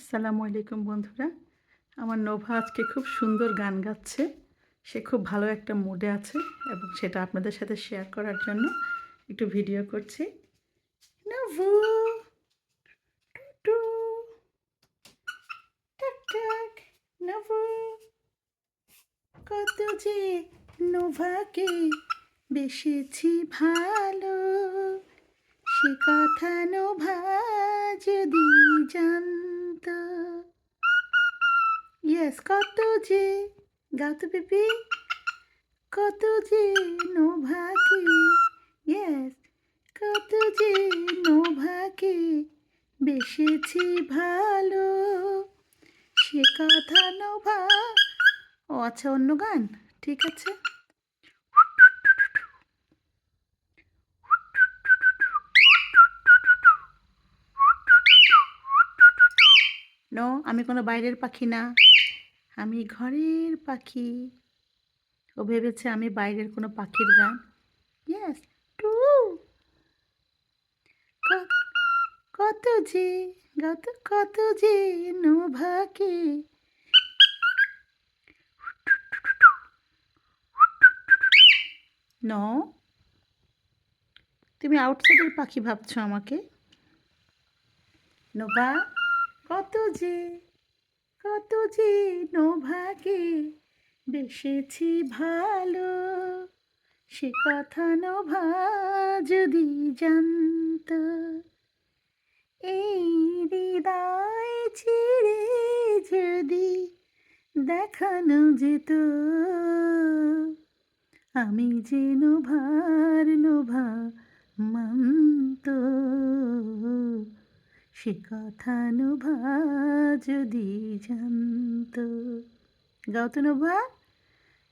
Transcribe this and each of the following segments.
আসসালামু আলাইকুম বন্ধুরা। আমার নোভা আজকে খুব সুন্দর গান গাচ্ছে। সে খুব ভালো একটা মুডে আছে এবং সেটা আপনাদের সাথে শেয়ার করার জন্য একটু ভিডিও করছি। নভু টাক, নভু কত যে নোভাকে বেসেছি ভালো সে কথা নোভা যদি জানত ইয়েস কত যে গাও তো বেবি কত যে নোভাকে ইয়েস কত যে নোভাকে বেসেছি ভালো। সে কথা নোভা, ও আচ্ছা অন্য গান, ঠিক আছে? নো আমি কোনো বাইরের পাখি না। আমি ঘরের পাখি। ও ভেবেছে আমি বাইরের কোনো পাখির গান। ইয়েস টু কত যে কত কত যে নোভাকে ন? তুমি আউটসাইডের পাখি ভাবছ আমাকে? নোভা, কত যে যে নোভাকে বেসেছি ভালো। সে কথা নোভা যদি জানত। এই হৃদয় ছিঁড়ে যদি দেখানো যেত, আমি যে নোভার নোভা মানত। সে কথা নোভা যদি জানত গাও তো নোভা,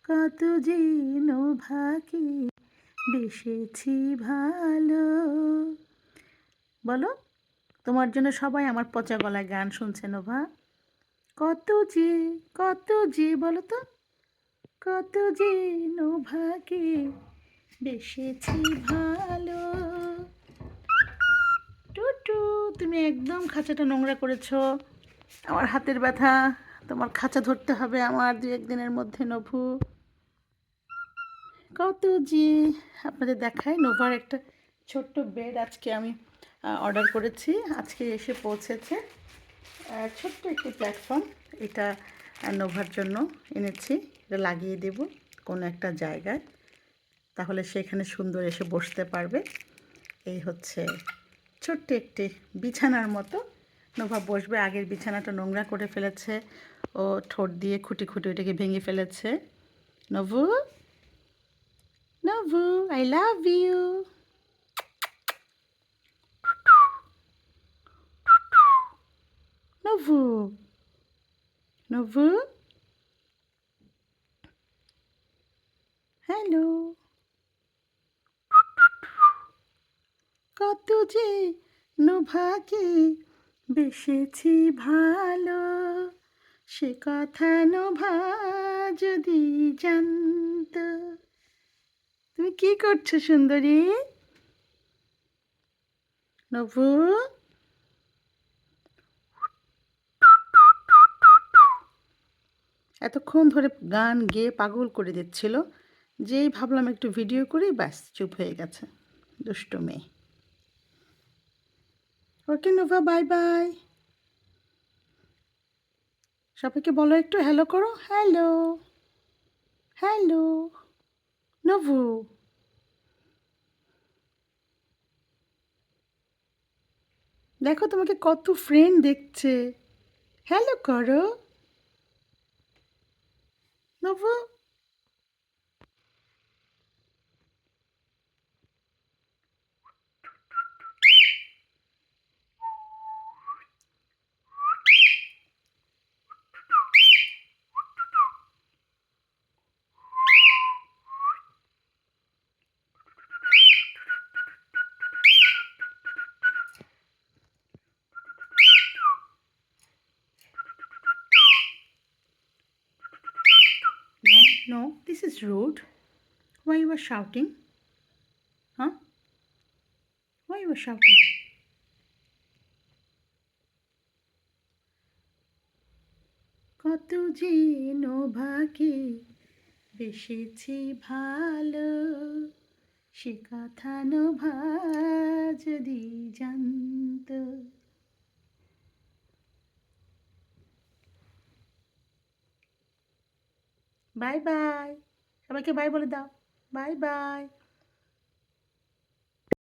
কত যে নোভাকে বেসেছি ভালো। বলো, তোমার জন্য সবাই আমার পচা গলায় গান শুনছে নোভা। কত যে কত যে, বলো তো, কত যে নোভাকে বেসেছি ভালো। তুমি একদম খাঁচাটা নোংরা করেছ। আমার হাতের ব্যথা, তোমার খাঁচা ধরতে হবে আমার দু একদিনের মধ্যে, নভু। কত যে আপনাদের দেখায়, নোভার একটা ছোট্ট বেড আজকে আমি অর্ডার করেছি। আজকে এসে পৌঁছেছে। ছোট্ট একটি প্ল্যাটফর্ম এটা নোভার জন্য এনেছি। এটা লাগিয়ে দেব কোনো একটা জায়গায়। তাহলে সেখানে সুন্দর এসে বসতে পারবে। এই হচ্ছে ছোট্ট একটি বিছানার মতো। নোভা বসবে, আগের বিছানাটা নোংরা করে ফেলেছে। ও ঠোঁট দিয়ে খুঁটি খুঁটি ওটাকে ভেঙে ফেলেছে। Nobhu? Nobhu I love you Nobhu? Nobhu hello কত যে নোভাকে বেসেছি ভালো, সে কথা নোভা যদি জানত। তুমি কি করছ সুন্দরী? নভু? এতক্ষণ ধরে গান গেয়ে পাগল করে দিচ্ছিল, যেই ভাবলাম একটু ভিডিও করি, ব্যাস, চুপ হয়ে গেছে, দুষ্ট মেয়ে। Okay Nova, bye bye. সবাইকে বলো একটু হ্যালো করো। Hello hello Nobhu. দেখো তোমাকে কত ফ্রেন্ড দেখছে। হ্যালো করো। নভু। No, this is rude. Why you were shouting? Huh? Why you were shouting? কত যে নোভাকে বেসেছি ভালো সে কথা নোভা যদি জানত বাই বাই। সবাইকে বাই বলে দাও। Bye bye.